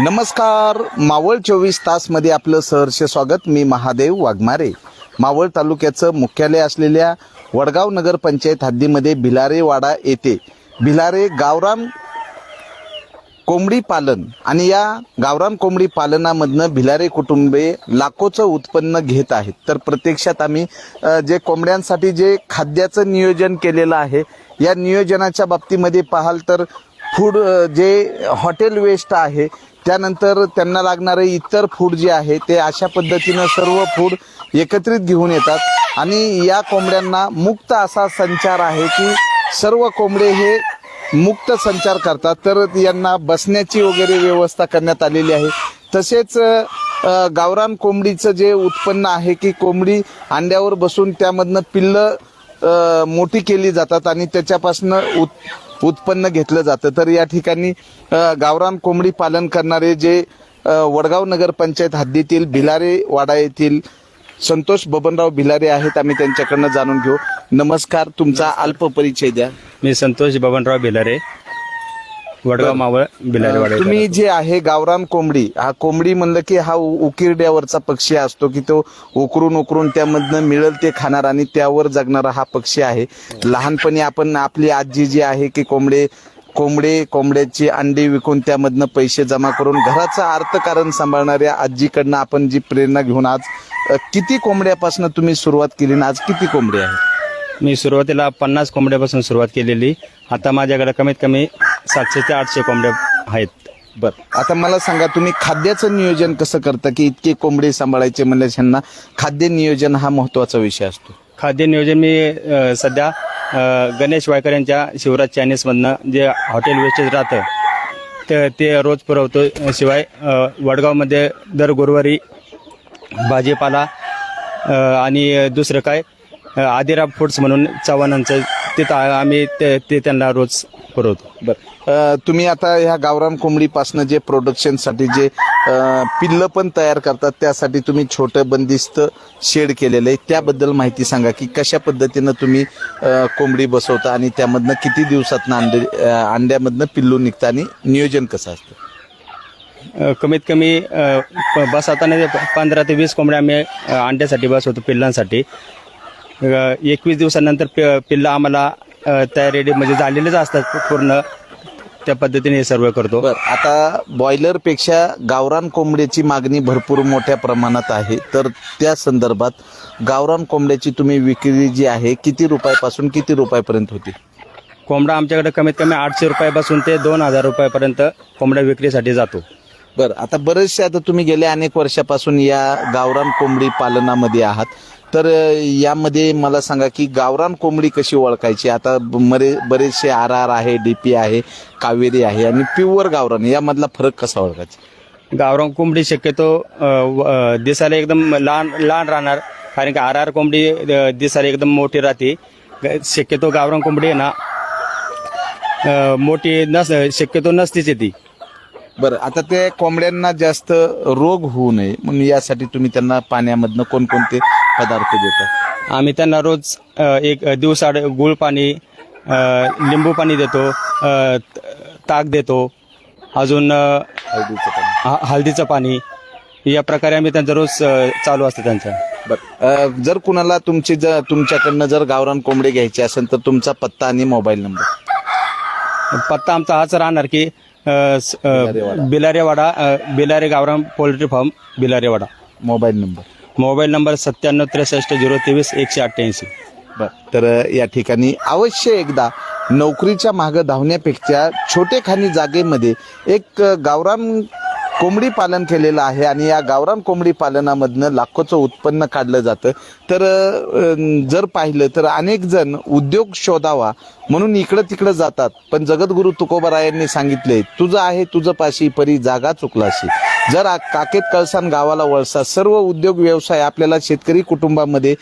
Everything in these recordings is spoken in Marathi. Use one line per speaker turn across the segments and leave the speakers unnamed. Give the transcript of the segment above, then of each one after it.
नमस्कार. मावळ चोवीस तासमध्ये आपलं सहर्ष स्वागत. मी महादेव वाघमारे. मावळ तालुक्याचं मुख्यालय असलेल्या वडगाव नगरपंचायत हद्दीमध्ये भिलारे वाडा येथे भिलारे गावरान कोंबडी पालन आणि या गावरान कोंबडी पालनामधनं भिलारे कुटुंबे लाखोचं उत्पन्न घेत आहेत. तर प्रत्यक्षात आम्ही जे कोंबड्यांसाठी जे खाद्याचं नियोजन केलेलं आहे या नियोजनाच्या बाबतीमध्ये पाहाल तर फूड जे हॉटेल वेस्ट आहे त्यानंतर त्यांना लागणारे इतर फूड जे आहे ते अशा पद्धतीनं सर्व फूड एकत्रित घेऊन येतात. आणि या कोंबड्यांना मुक्त असा संचार आहे की सर्व कोंबडे हे मुक्त संचार करतात. तर यांना बसण्याची वगैरे व्यवस्था करण्यात आलेली आहे. तसेच गावरान कोंबडीचं जे उत्पन्न आहे की कोंबडी अंड्यावर बसून त्यामधनं पिल्लं मोठी केली जातात आणि त्याच्यापासून उत उत्पन्न घेतलं जातं. तर या ठिकाणी गावरान कोंबडी पालन करणारे जे वडगाव नगर पंचायत हद्दीतील भिलारे वाडा येथील संतोष बबनराव भिलारे आहेत. आम्ही त्यांच्याकडनं जाणून घेऊ. नमस्कार तुमचा अल्प परिचय द्या.
मी संतोष बबनराव भिलारे. वडगाव मावळ भिलारे वाडा
तुम्ही जे आहे गावरान कोंबडी हा कोंबडी म्हणलं की हा उकिरड्यावरचा पक्षी असतो की तो उकरून उकरून त्यामधनं मिळेल ते खाणार आणि त्यावर जगणारा हा पक्षी आहे. लहानपणी आपण आपली आजी जी आहे की कोंबडे कोंबडे कोंबड्याची अंडी विकून त्यामधनं पैसे जमा करून घराचं अर्थकारण सांभाळणाऱ्या आजीकडनं आपण जी प्रेरणा घेऊन आज किती कोंबड्यापासून तुम्ही सुरुवात केली आणि आज किती कोंबडे आहेत?
मी सुरुवातीला पन्नास कोंबड्यापासून सुरुवात केलेली. आता माझ्याकडे कमीत कमी सातशे ते आठशे कोंबड्या आहेत.
बर. आता मला सांगा तुम्ही खाद्याचं नियोजन कसं करता की इतके कोंबडे सांभाळायचे म्हणल्यास ह्यांना खाद्य नियोजन हा महत्त्वाचा विषय असतो?
खाद्य नियोजन मी अ, सध्या अ, गणेश वायकर यांच्या शिवराज चायनीजमधनं जे हॉटेल वेस्टेज राहतं ते ते रोज पुरवतो. शिवाय अ, वडगावमध्ये दर गुरुवारी भाजीपाला अ, आणि दुसरं काय आदिराब फूड्स म्हणून चव्हाणांचं तिथं आम्ही ते ते त्यांना रोज पुरवतो.
बर. तुम्ही आता ह्या गावरान कोंबडीपासनं जे प्रोडक्शनसाठी जे पिल्लं पण तयार करतात त्यासाठी तुम्ही छोटं बंदिस्त शेड केलेलं आहे. त्याबद्दल माहिती सांगा की कशा पद्धतीनं तुम्ही कोंबडी बसवता आणि त्यामधनं किती दिवसात अंडे अंड्यामधनं पिल्लू निघतं आणि नियोजन कसं असतं?
कमीत कमी बसवताना पंधरा ते वीस कोंबड्या आम्ही अंड्यासाठी बसवतो पिल्लांसाठी. एकवीस दिवसानंतर पि- पिल्लं आम्हाला अ, तयारी म्हणजे झालेलेच असतात पूर्ण. त्या पद्धतीने हे सर्व करतो.
आता बॉयलरपेक्षा गावरान कोंबड्याची मागणी भरपूर मोठ्या प्रमाणात आहे. तर त्या संदर्भात गावरान कोंबड्याची तुम्ही विक्री जी आहे किती रुपयापासून किती रुपयापर्यंत होती?
कोंबडा आमच्याकडे कमीत कमी आठशे रुपयापासून ते दोन हजार रुपयापर्यंत कोंबड्या विक्रीसाठी जातो.
बर आता बरेचसे आता तुम्ही गेल्या अनेक वर्षापासून या गावरान कोंबडी पालनामध्ये आहात. तर यामध्ये मला सांगा की गावरान कोंबडी कशी ओळखायची? आता मरे बरेचसे आर आर आहे डी पी आहे कावेरी आहे आणि प्युअर गावरान यामधला फरक कसा ओळखायचा?
गावरान कोंबडी शक्यतो दिसायला एकदम लहान लहान राहणार. कारण की आर आर कोंबडी दिसायला एकदम मोठी राहते. शक्यतो गावरान कोंबडी आहे ना मोठी नस शक्यतो नसतीच येते
बरं आता ते कोंबड्यांना जास्त रोग होऊ नये म्हणून यासाठी तुम्ही त्यांना पाण्यामधनं कोणकोणते पदार्थ देतात
आम्ही त्यांना रोज अ, एक दिवसाड गुळ पाणी अ, लिंबू पाणी देतो अ, त- ताक देतो अजून अ,
हळदीचं पाणी.
ह- हळदीचं पाणी या प्रकारे आम्ही त्यांचा रोज अ, चालू असतं त्यांचा.
बरं अ, जर कुणाला तुमची जर तुमच्याकडनं जर गावरान कोंबडे घ्यायचे असेल तर तुमचा पत्ता आणि मोबाईल नंबर.
पत्ता आमचा हाच राहणार की
Bilarewada.
Bilare Gavram poultry farm Bilarewada.
Mobile number.
Mobile number सत्त्याण्णव त्रेसष्ट झिरो तेवीस एकशे अठ्ठ्याऐंशी.
बर तर या ठिकाणी अवश्य एकदा नोकरीच्या मागं धावण्यापेक्षा छोटेखानी जागेमध्ये एक गावरान कोंबडी पालन केलेलं आहे आणि या गावरान कोंबडी पालनामधनं लाखोचं उत्पन्न काढलं जातं. तर जर पाहिलं तर अनेक जण उद्योग शोधावा म्हणून इकडं तिकडं जातात. पण जगद्गुरु तुकोबरायांनी सांगितले तुझं आहे तुझं पाशी परी जागा चुकलाशी. जर काकेत कळसान गावाला वळसा सर्व उद्योग व्यवसाय आपल्याला शेतकरी कुटुंबामध्ये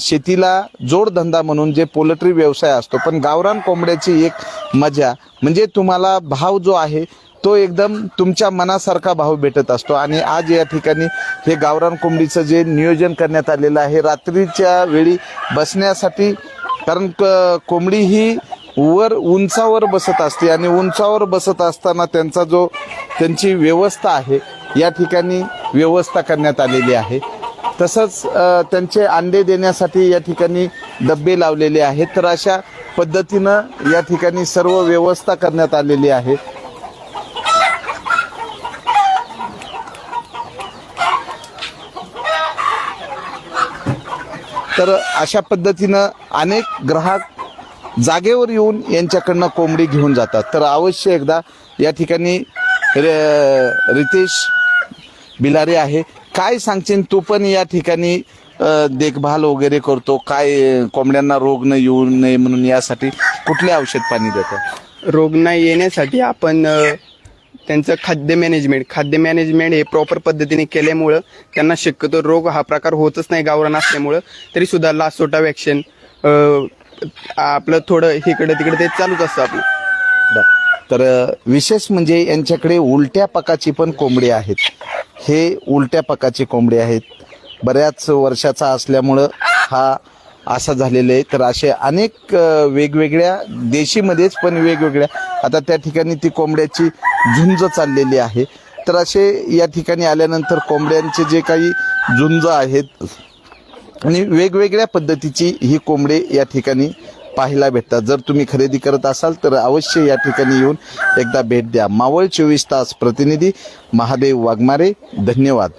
शेतीला जोडधंदा म्हणून जे पोल्ट्री व्यवसाय असतो पण गावरान कोंबड्याची एक मजा म्हणजे तुम्हाला भाव जो आहे तो एकदम तुमच्या मनासारखा भाव भेटत असतो. आणि आज या ठिकाणी हे गावरान कोंबडीचं जे नियोजन करण्यात आलेलं आहे रात्रीच्या वेळी बसण्यासाठी कारण क- कोंबडी ही वर उंचावर बसत असते आणि उंचावर बसत असताना त्यांचा जो त्यांची व्यवस्था आहे या ठिकाणी व्यवस्था करण्यात आलेली आहे. तसंच त्यांचे अंडे देण्यासाठी या ठिकाणी डब्बे लावलेले आहेत. तर अशा पद्धतीनं या ठिकाणी सर्व व्यवस्था करण्यात आलेली आहे. तर अशा पद्धतीनं अनेक ग्राहक जागेवर येऊन यांच्याकडनं कोंबडी घेऊन जातात. तर अवश्य एकदा या ठिकाणी रे- रितेश बिलारे आहे. काय सांगशील? तू पण या ठिकाणी देखभाल वगैरे करतो. काय कोंबड्यांना रोग न येऊ नये म्हणून यासाठी कुठले औषध पाणी देतो?
रोग नाही येण्यासाठी आपण त्यांचं खाद्य मॅनेजमेंट खाद्य मॅनेजमेंट हे प्रॉपर पद्धतीने केल्यामुळं त्यांना शक्यतो रोग हा प्रकार होतच नाही गावरान असल्यामुळं. तरी सुद्धा लासोटा वॅक्सिन आपलं थोडं इकडं तिकडे ते चालूच असतं आपलं.
तर विशेष म्हणजे यांच्याकडे उलट्या पकाची पण कोंबडी आहेत. हे उलट्या पकाची कोंबडी आहेत. बऱ्याच वर्षाचा असल्यामुळं हा असा झालेला आहे. तर असे अनेक वेगवेगळ्या देशीमध्येच पण वेगवेगळ्या. आता त्या ठिकाणी ती कोंबड्याची झुंज चाललेली आहे. तर असे या ठिकाणी आल्यानंतर कोंबड्यांचे जे काही झुंज आहेत आणि वेगवेगळ्या पद्धतीची ही कोंबडे या ठिकाणी पाहायला भेटतात. जर तुम्ही खरेदी करत असाल तर अवश्य या ठिकाणी येऊन एकदा भेट द्या. मावळ चोवीस तास प्रतिनिधी महादेव वाघमारे धन्यवाद.